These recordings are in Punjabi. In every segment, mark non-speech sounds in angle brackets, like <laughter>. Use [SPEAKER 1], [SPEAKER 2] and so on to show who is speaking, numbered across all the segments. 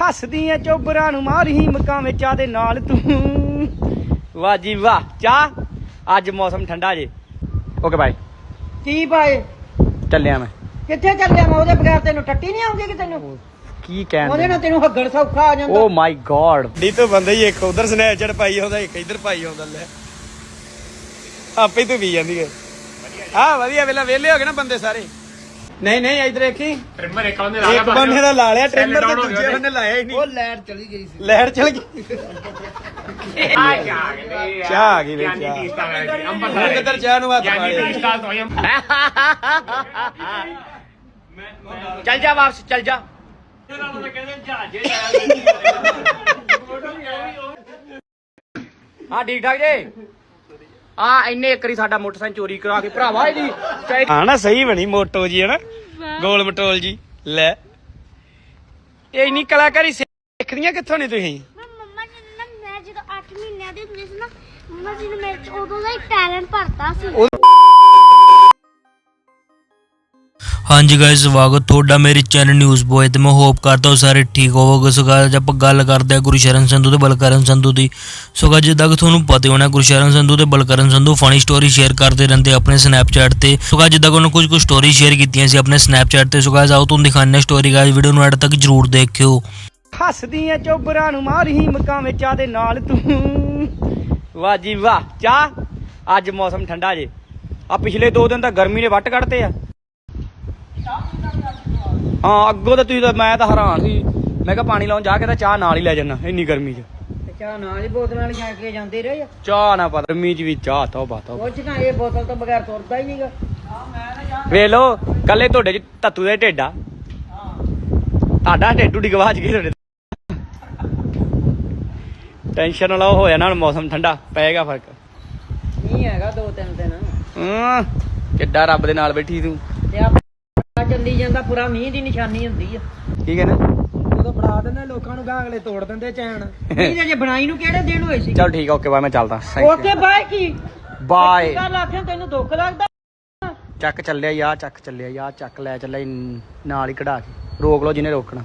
[SPEAKER 1] ਹੱਸਦੀ ਐ ਚੋਬਰਾਂ ਨੂੰ ਮਾਰही ਮਕਾਂ ਵਿੱਚ ਆ ਦੇ ਨਾਲ ਤੂੰ। ਵਾਹ ਜੀ ਵਾਹ ਚਾਹ? ਅੱਜ ਮੌਸਮ ਠੰਡਾ ਜੇ। ਓਕੇ ਬਾਏ
[SPEAKER 2] ਕੀ ਪਾਏ
[SPEAKER 1] ਚੱਲਿਆ ਮੈਂ।
[SPEAKER 2] ਕਿੱਥੇ ਚੱਲਿਆ ਮੈਂ? ਉਹਦੇ ਬਗੈਰ ਤੈਨੂੰ ਟੱਟੀ ਨਹੀਂ ਆਉਂਦੀ ਕਿ ਤੈਨੂੰ
[SPEAKER 1] ਕੀ
[SPEAKER 2] ਉਹਦੇ
[SPEAKER 1] ਕਹਿਣ
[SPEAKER 2] ਨਾਲ ਤੈਨੂੰ ਹੱਗਣ ਸੌਖਾ ਆ ਜਾਂਦਾ।
[SPEAKER 1] ਓ ਮਾਈ ਗॉड
[SPEAKER 3] ਡੀ ਤੋਂ ਬੰਦੇ ਹੀ ਇੱਕ ਉਧਰ ਸਨੈਚਰ ਪਾਈ ਹੁੰਦਾ ਇੱਕ ਇੱਧਰ ਪਾਈ ਹੁੰਦਾ ਲੈ। ਆਪੇ ਤੂੰ ਵੀ ਜਾਂਦੀ ਹੈ। ਆ ਵਧੀਆ ਵੇਲਾ ਵੇਲੇ ਹੋ ਗਏ ਨਾ ਬੰਦੇ ਸਾਰੇ। ਨਹੀਂ ਨਹੀਂ ਇੱਧਰ ਦੇਖੀ।
[SPEAKER 4] ਟ੍ਰਿਮਰ ਇੱਕ ਬੰਦੇ
[SPEAKER 3] ਇੱਕ ਬੰਦੇ ਦਾ ਲਾ ਲਿਆ ਟ੍ਰਿਮਰ ਤੇ ਦੂਜੇ ਬੰਨੇ ਲਾਇਆ ਹੀ ਨਹੀਂ।
[SPEAKER 2] ਉਹ ਲੈਟ ਚਲੀ ਗਈ ਸੀ।
[SPEAKER 3] ਲੈਟ ਚਲ ਗਈ।
[SPEAKER 4] ਆ ਚਾਹ ਗਏ
[SPEAKER 3] ਚਾਹ ਆ ਗਈ ਵੇ ਚਾਹ।
[SPEAKER 4] ਅੰਬਰਸਰ
[SPEAKER 3] ਕਿੱਧਰ ਚਾਹ ਨੂੰ ਹੱਥ ਮਾਰੇ
[SPEAKER 1] ਚੱਲ ਜਾ ਵਾਪਸ ਚੱਲ ਜਾ। ਹਾਂ ਠੀਕ ਠਾਕ ਜੇ? ਆ ਇੰਨੇ ਇੱਕ ਵਾਰੀ ਸਾਡਾ ਮੋਟਰਸਾਈਕਲ ਚੋਰੀ ਕਰਾ ਕੇ ਭਰਾਵਾ ਇਹਦੀ।
[SPEAKER 3] ਹਾਂ ਨਾ ਸਹੀ ਬਣੀ ਮੋਟੋ ਜੀ ਹਨਾ ਗੋਲ ਮਟੋਲ ਜੀ ਲੈ। ਇਹ ਇੰਨੀ ਕਲਾਕਾਰੀ ਸਿੱਖਦੀਆਂ ਕਿੱਥੋਂ ਨੇ ਤੁਸੀਂ?
[SPEAKER 5] ਮੈਂ ਮੰਮਾ ਜੀ ਨੇ ਨਾ ਮੈਂ ਜਦੋਂ 8 ਮਹੀਨਿਆਂ ਦੀ ਹੁੰਦੀ ਸੀ ਨਾ ਮੰਮਾ ਜੀ ਨੇ ਮੇਰੇ ਚ ਉਦੋਂ ਦਾ ਹੀ ਟੈਲੈਂਟ ਭਰਤਾ ਸੀ।
[SPEAKER 6] ਹਾਂਜੀ ਗਾਇਸ ਸਵਾਗਤ ਤੁਹਾਡਾ ਮੇਰੇ ਚੈਨਲ ਨਿਊਜ਼ ਬੋਏ ਤੇ। ਮੈਂ ਹੋਪ ਕਰਦਾ ਹਾਂ ਸਾਰੇ ਠੀਕ ਹੋਵੋਗੇ। ਸੋ guys, ਆਪਾਂ ਗੱਲ ਕਰਦੇ ਹਾਂ ਗੁਰਸ਼ਰਨ ਸੰਧੂ ਤੇ ਬਲਕਰਨ ਸੰਧੂ ਦੀ। ਸੋ guys, ਜਿੱਦਾਂ ਕਿ ਤੁਹਾਨੂੰ ਪਤਾ ਹੋਣਾ ਗੁਰਸ਼ਰਨ ਸੰਧੂ ਤੇ Balkaran Sandhu funny story share ਕਰਦੇ ਰਹਿੰਦੇ ਆਪਣੇ ਸਨੈਪਚੈਟ ਤੇ। ਸੋ guys, ਜਿੱਦਾਂ ਕਿ ਉਹਨਾਂ ਕੁਝ ਕੁ ਸਟੋਰੀ ਸ਼ੇਅਰ ਕੀਤੀਆਂ ਸੀ ਆਪਣੇ ਸਨੈਪਚੈਟ ਤੇ। ਸੋ guys, ਆਓ ਤੁਹਾਨੂੰ ਦਿਖਾਉਂਦੇ ਸਟੋਰੀ ਗਾਇਸ ਵੀਡੀਓ ਨੂੰ ਐਡ ਤੱਕ ਜਰੂਰ ਦੇਖਿਓ।
[SPEAKER 1] ਹੱਸਦੀ ਚੋਬਰਾਂ ਨੂੰ ਮਾਰही ਮਕਾਂ ਵਿੱਚ ਆ ਦੇ ਨਾਲ ਤੂੰ। ਵਾਹ ਜੀ ਵਾਹ ਚਾਹ। ਅੱਜ ਮੌਸਮ ਠੰਡਾ ਜੇ। ਆ ਪਿਛਲੇ 2 ਦਿਨ ਤਾਂ ਗਰਮੀ ਨੇ ਵੱਟ ਕੱਢਤੇ ਆ। ਹਾਂ ਅੱਗੋਂ ਤਾਂ ਤੁਸੀਂ ਤਾਂ ਮੈਂ ਤਾਂ ਹੈਰਾਨ ਸੀ। ਮੈਂ ਕਿਹਾ ਪਾਣੀ ਲਾਉਣ ਜਾ ਕੇ ਤਾਂ ਚਾਹ ਨਾਲ ਹੀ ਲੈ ਜਾਣਾ ਇੰਨੀ ਗਰਮੀ 'ਚ।
[SPEAKER 2] ਤੇ ਚਾਹ ਨਾਲ ਹੀ ਬੋਤਲਾਂ ਲਿਜਾ ਕੇ ਜਾਂਦੇ ਰਹੇ ਆ।
[SPEAKER 1] ਚਾਹ ਨਾ ਪਾ ਗਰਮੀ 'ਚ ਵੀ ਚਾਹ ਤੋਬਾ ਤੋਬਾ
[SPEAKER 2] ਕੁਝ ਨਾ ਇਹ ਬੋਤਲ ਤੋਂ ਬਗੈਰ ਤੁਰਦਾ ਹੀ ਨਹੀਂਗਾ
[SPEAKER 1] ਵੇਖ ਲੋ ਕੱਲੇ ਤੁਹਾਡੇ 'ਚ ਤੱਤੂ ਦੇ ਢੇਡਾ ਤੁਹਾਡਾ ਢੇਡੂ ਡੀ ਗਵਾਚ ਗਈ ਤੁਹਾਡੇ ਟੈਨਸ਼ਨ ਨਾ ਲਓ ਹੋ ਜਾਣਾ ਹੁਣ ਮੌਸਮ ਠੰਡਾ ਪਏਗਾ ਫ਼ਰਕ।
[SPEAKER 2] ਨਹੀਂ ਹੈਗਾ ਦੋ ਤਿੰਨ ਦਿਨ।
[SPEAKER 1] ਹੂੰ ਕਿੱਡਾ ਰੱਬ ਦੇ ਨਾਲ ਬੈਠੀ ਤੂੰ।
[SPEAKER 2] ਤੇ ਆ ਚੱਲੀ ਜਾਂਦਾ ਪੂਰਾ ਮੀਂਹ ਦੀ ਨਿਸ਼ਾਨੀ ਹੁੰਦੀ ਆ।
[SPEAKER 1] ਠੀਕ ਹੈ ਨਾ
[SPEAKER 3] ਉਦੋਂ ਫੜਾ ਦਿੰਦੇ ਲੋਕਾਂ ਨੂੰ ਗਾਂ ਅਗਲੇ ਤੋੜ ਦਿੰਦੇ ਚੈਨ।
[SPEAKER 2] ਦੇ ਜੇ ਬਣਾਈ ਨੂੰ ਕਿਹੜੇ ਦਿਨ ਹੋਏ ਸੀ?
[SPEAKER 1] ਚਲ ਠੀਕ ਓਕੇ ਬਾਏ ਮੈਂ ਚੱਲਦਾ।
[SPEAKER 2] ਓਕੇ ਬਾਏ ਕੀ?
[SPEAKER 1] ਬਾਏ
[SPEAKER 2] ਕੱਲ ਆਖਿਆ ਤੈਨੂੰ ਦੁੱਖ ਲੱਗਦਾ?
[SPEAKER 1] ਚੱਕ ਚੱਲਿਆ ਯਾ ਚੱਕ ਚੱਲਿਆ ਯਾ ਚੱਕ ਲੈ ਚੱਲਿਆ ਈ ਨਾਲ ਹੀ ਕਢਾ ਕੇ। ਰੋਕ ਲਓ ਜਿਹਨੇ ਰੋਕਣਾ।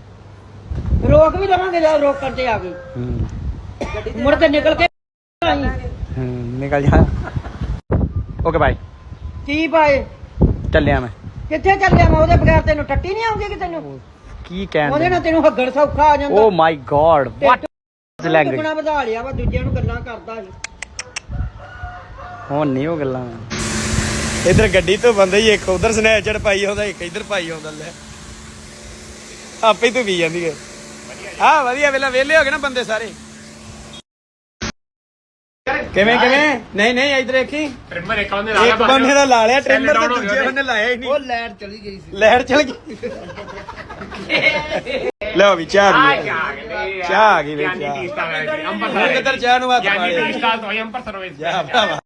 [SPEAKER 2] ਰੋਕ ਵੀ ਲਵਾਂਗੇ ਜਦ ਰੋਕਣ ਤੇ ਆ ਗਈ।
[SPEAKER 1] ਹੂੰ।
[SPEAKER 2] ਮੁੜ ਕੇ ਨਿਕਲ ਕੇ ਆਈ।
[SPEAKER 1] ਹੂੰ ਨਿਕਲ ਜਾ। ਓਕੇ ਬਾਏ
[SPEAKER 2] ਕੀ ਪਾਏ
[SPEAKER 1] ਚੱਲਿਆ ਮੈਂ।
[SPEAKER 2] ਕਿੱਥੇ ਚੱਲਿਆ ਮੈਂ ਉਹਦੇ ਬਗੈਰ ਤੈਨੂੰ ਟੱਟੀ ਨਹੀਂ ਆਉਂਦੀ ਕਿ ਤੈਨੂੰ
[SPEAKER 1] ਕੀ ਕਹਿਣ
[SPEAKER 2] ਉਹਦੇ ਨਾਲ ਤੈਨੂੰ ਹੱਗਣ ਸੌਖਾ ਆ ਜਾਂਦਾ।
[SPEAKER 1] Oh my god what language
[SPEAKER 2] ਦੁੱਗਣਾ ਵਧਾ ਲਿਆ ਵਾ ਦੂਜਿਆਂ ਨੂੰ ਗੱਲਾਂ ਕਰਦਾ ਸੀ।
[SPEAKER 1] ਹੁਣ ਨਹੀਂ ਉਹ ਗੱਲਾਂ।
[SPEAKER 3] ਇੱਧਰ ਗੱਡੀ ਤੋਂ ਬੰਦੇ ਹੀ ਇੱਕ ਉਧਰ ਸਨੈਚਰ ਪਾਈ ਹੁੰਦਾ ਇੱਕ ਇੱਧਰ ਪਾਈ ਹੁੰਦਾ ਲੈ। ਆਪੇ ਹੀ ਤੂੰ ਵੀ ਜਾਂਦੀ ਹੈ। ਆ ਵਧੀਆ ਵੇਲਾ ਵੇਲੇ ਹੋ ਗਏ ਨਾ ਬੰਦੇ ਸਾਰੇ। ਕਿਵੇਂ ਕਿਵੇਂ? ਨਹੀਂ ਨਹੀਂ ਇੱਧਰ ਦੇਖੀ।
[SPEAKER 4] ਟ੍ਰਿਮਰ ਇੱਕ ਬੰਦੇ
[SPEAKER 3] ਇੱਕ ਬੰਦੇ ਦਾ ਲਾ ਲਿਆ ਟ੍ਰਿਮਰ ਤੇ ਦੂਜੇ ਬੰਨੇ ਲਾਇਆ ਹੀ ਨਹੀਂ।
[SPEAKER 2] ਉਹ ਲੈਟ ਚਲੀ ਗਈ ਸੀ।
[SPEAKER 3] ਲੈਟ ਚਲ ਗਈ। ਲਓ ਵੀ ਚਾਹ
[SPEAKER 4] ਆ
[SPEAKER 3] ਵੀ
[SPEAKER 4] ਚਾਹ
[SPEAKER 3] ਆ ਗਈ ਵੇ ਚਾਹ।
[SPEAKER 4] ਅੰਬਰਸਰ
[SPEAKER 3] ਕਿੱਧਰ ਚਾਹ ਨੂੰ ਹੱਥ
[SPEAKER 4] ਗਿਆਨੀ
[SPEAKER 3] ਮਾਰੇ
[SPEAKER 4] ਟੀਸਟਾ ਤੋਂ ਹੀ ਅੰਬਰਸਰ ਵਿੱਚ।
[SPEAKER 3] ਜਾ ਭਰਾਵਾ।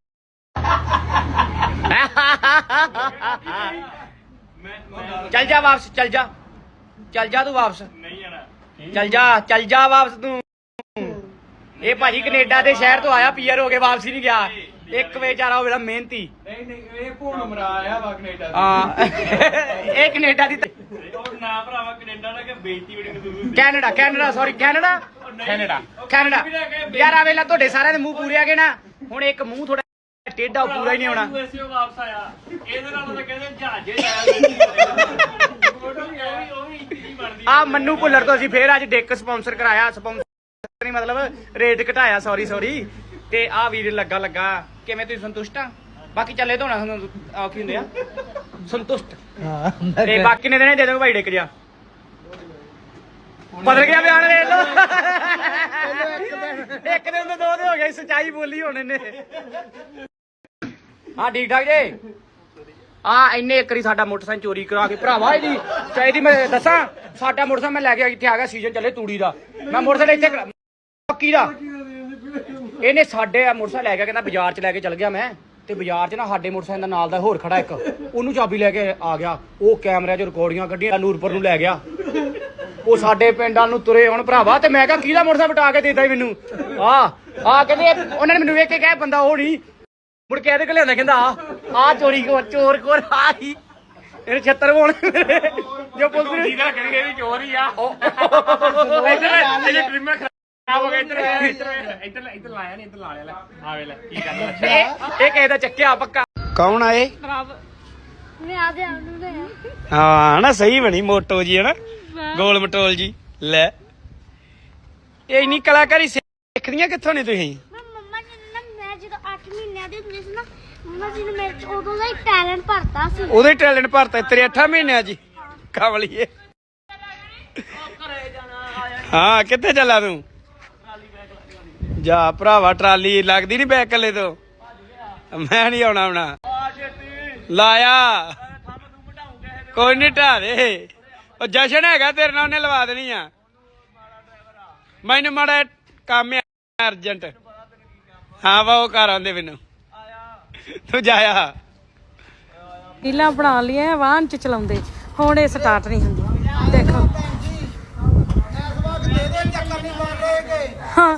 [SPEAKER 1] ਚੱਲ ਜਾ ਵਾਪਸ ਚੱਲ ਜਾ। ਚੱਲ ਜਾ ਤੂੰ ਵਾਪਸ। ਨਹੀਂ ਜਾਣਾ। ਚੱਲ ਜਾ ਚੱਲ ਜਾ ਵਾਪਸ ਤੂੰ। ਇਹ ਭਾਜੀ ਕੈਨੇਡਾ ਦੇ ਸ਼ਹਿਰ ਤੋਂ ਆਇਆ ਪੀਆਰ ਹੋ ਕੇ ਵਾਪਸ ਨਹੀਂ ਗਿਆ। ਇੱਕ ਵੇਚਾਰਾ ਉਹ ਵੇਲਾ ਮਿਹਨਤੀ।
[SPEAKER 3] ਨਹੀਂ ਨਹੀਂ ਇਹ ਭੋਣ ਮਰਾ ਆਇਆ ਵਾ ਕੈਨੇਡਾ
[SPEAKER 1] ਹਾਂ। <laughs> ਇਹ ਕੈਨੇਡਾ ਦੀ
[SPEAKER 3] ਨਾ ਭਰਾਵਾ ਕੈਨੇਡਾ ਦਾ ਕਿ ਬੇਇੱਜ਼ਤੀ ਬੜੀ ਨੂੰ
[SPEAKER 1] Canada Canada sorry Canada? Canada Canada ਯਾਰ ਆ ਵੇਲਾ ਤੁਹਾਡੇ ਸਾਰਿਆਂ ਦੇ ਮੂੰਹ ਪੂਰੇ ਆ ਗਏ ਨਾ। ਹੁਣ ਇੱਕ ਮੂੰਹ ਥੋੜਾ ਉਹ ਪੂਰਾ ਹੀ ਨਹੀਂ ਹੋਣਾ।
[SPEAKER 4] ਵਾਪਸ ਆਇਆ। ਇਹਦੇ ਨਾਲ ਤਾਂ ਕਹਿੰਦੇ ਜਹਾਜ਼ੇ ਜਾਇਆ
[SPEAKER 1] ਆ। ਮੰਨੂ ਭੁੱਲਰ ਤੋਂ ਅਸੀਂ ਫੇਰ ਅੱਜ ਡਿੱਕ ਸਪਾਂਸਰ ਕਰਾਇਆ ਸਪਾਂਸਰ ਨਹੀਂ ਮਤਲਬ ਰੇਟ ਘਟਾਇਆ ਸੌਰੀ ਸੌਰੀ ਤੇ ਆ ਵੀਰ ਲੱਗਾ ਲੱਗਾ। ਕਿਵੇਂ ਤੁਸੀਂ ਸੰਤੁਸ਼ਟ ਆ? ਬਾਕੀ ਚੱਲੇ ਧੋਣਾ ਆ ਕੀ ਹੁੰਦੇ ਆ। ਸੰਤੁਸ਼ਟ।
[SPEAKER 2] ਹਾਂ
[SPEAKER 1] ਤੇ ਬਾਕੀ ਨੇ ਦੇਣੇ ਦੇ ਦੋ ਭਾਈ ਡਿੱਕ ਜਾ। ਬਦਲ ਗਿਆ ਬਿਆਨ ਵੇਖ ਲੋ ਇੱਕ ਦਿਨ। ਤੋਂ ਦੋ ਦੇ ਹੋ ਗਏ ਸਚਾਈ ਬੋਲੀ ਹੁਣ ਇਹਨੇ। ਹਾਂ ਠੀਕ ਠਾਕ ਜੇ? ਆ ਇੰਨੇ ਇੱਕ ਵਾਰੀ ਸਾਡਾ ਮੋਟਰਸਾਈਕਲ ਚੋਰੀ ਕਰਾ ਕੇ ਭਰਾਵਾ ਇਹਦੀ ਚਾਹੀਦੀ ਮੈਂ ਦੱਸਾਂ ਸਾਡਾ ਮੋਟਰਸਾਈਕਲ ਮੈਂ ਲੈ ਕੇ ਇੱਥੇ ਆ ਗਿਆ ਸੀਜ਼ਨ ਚੱਲੇ ਤੂੜੀ ਦਾ। ਮੈਂ ਮੋਟਰਸਾਈਕਲ ਇੱਥੇ ਪੱਕੀ ਦਾ ਇਹਨੇ ਸਾਡੇ ਆ ਮੋਟਰਸਾਈਕਲ ਲੈ ਗਿਆ ਕਹਿੰਦਾ ਬਾਜ਼ਾਰ ਚ ਲੈ ਕੇ ਚੱਲ ਗਿਆ ਮੈਂ ਤੇ ਬਾਜ਼ਾਰ 'ਚ ਨਾ ਸਾਡੇ ਮੋਟਰਸਾਈਕਲ ਦਾ ਨਾਲ ਦਾ ਹੋਰ ਖੜਾ ਇੱਕ ਉਹਨੂੰ ਚਾਬੀ ਲੈ ਕੇ ਆ ਗਿਆ ਉਹ ਕੈਮਰਿਆਂ 'ਚ ਰਿਕਾਰਡਿੰਗਾਂ ਕੱਢੀਆਂ ਨੂਰਪੁਰ ਨੂੰ ਲੈ ਗਿਆ ਉਹ ਸਾਡੇ ਪਿੰਡਾਂ ਨੂੰ ਤੁਰੇ ਹੁਣ ਭਰਾਵਾ ਤੇ ਮੈਂ ਕਿਹਾ ਕਿਹਦਾ ਮੋਟਰਸਾਈਕਲ ਬਟਾ ਕੇ ਦੇਦਾ ਮੈਨੂੰ ਆ ਆ ਕਹਿੰਦੇ ਉਹਨਾਂ ਨੇ ਮੈਨੂੰ ਵੇਖ ਕੇ ਕਿਹਾ ਬੰਦਾ ਉਹ ਨਹੀਂ ਮੁੜ ਕੇ ਇਹਦੇ ਕੋਲ ਲਿਆਂਦਾ ਕਹਿੰਦਾ ਆ ਆ ਚੋਰੀ ਕੋ ਚੋਰ ਕੋਰ ਆ ਹੀ ਇਹਨੇ 76 ਬੋਲ ਜੋ ਪੁਲਿਸ ਨੇ
[SPEAKER 4] ਜਿਹਦਾ ਕਹਿੰਦੇ ਵੀ ਚੋਰ ਆ ਇੱਧਰ ਇਹ ਟ੍ਰਿਮਰ ਖਰਾਬ ਹੋ ਗਿਆ ਇੱਧਰ ਇੱਧਰ ਇੱਧਰ ਇੱਧਰ ਲਾਇਆ ਨਹੀਂ ਇੱਧਰ ਲਾ ਲਿਆ ਲੈ। ਆ ਵੇ ਲੈ ਕੀ ਕਰਦਾ
[SPEAKER 1] ਇਹ ਇਹ ਕਿਸੇ ਦਾ ਚੱਕਿਆ ਪੱਕਾ।
[SPEAKER 3] ਕੌਣ ਆਏ
[SPEAKER 5] ਮੈਂ ਆਦੇ ਆਪ ਨੂੰ ਲਿਆ
[SPEAKER 3] ਹਾਂ ਨਾ ਸਹੀ ਬਣੀ ਮੋਟੋ ਜੀ ਹਨਾ। ਗੋਲ ਮਟੋਲ ਜੀ ਲੈ। ਇਹ ਇੰਨੀ ਕਲਾਕਾਰੀ ਸਿੱਖਦੀਆਂ ਕਿੱਥੋਂ ਨੇ ਤੁਸੀਂ?
[SPEAKER 5] ਮੈਂ ਮੰਮਾ ਜੀ ਨੇ ਨਾ ਮੈਂ ਜਦੋਂ 8 ਮਹੀਨਿਆਂ ਦੀ ਹੁੰਦੀ ਸੀ ਨਾ ਮੰਮਾ ਜੀ ਨੇ ਮੇਰੇ ਚ ਉਦੋਂ ਦਾ ਹੀ ਟੈਲੈਂਟ ਭਰਤਾ ਸੀ।
[SPEAKER 3] ਉਹਦੇ ਟੈਲੈਂਟ ਭਰਤਾ ਤੇਰੇ 8 ਮਹੀਨਿਆਂ ਜੀ। ਕਮਲੀਏ। ਹਾਂ ਕਿੱਥੇ ਚੱਲਾ ਤੂੰ? ਜਾ ਭਰਾਵਾ ਟਰਾਲੀ ਲੱਗਦੀ ਨਹੀਂ ਬੈਕ ਕੱਲੇ ਤੋਂ। ਮੈਂ ਨਹੀਂ ਆਉਣਾ ਆਉਣਾ ਲਾਇਆ। ਕੋਈ ਨਹੀਂ ਢਾ ਦੇ। ਉਹ ਜਸ਼ਨ ਹੈਗਾ ਤੇਰੇ ਨਾਲ ਉਹਨੇ ਲਵਾ ਦੇਣੀ ਆ। ਮੈਨੂੰ ਮਾੜਾ ਕੰਮ ਹੈ ਅਰਜੈਂਟ ਹਾਂ ਵਾ ਉਹ ਘਰ ਆਉਂਦੇ ਮੈਨੂੰ। ਤੂੰ ਜਾਇਆ
[SPEAKER 7] ਰੀਲਾਂ ਬਣਾ ਲਈਆਂ ਵਾਹਨ ਚ ਚਲਾਉਂਦੇ। ਹੁਣ ਇਹ ਸਟਾਰਟ ਨਹੀਂ ਹੁੰਦੀ। ਦੇਖੋ। ਹਾਂ।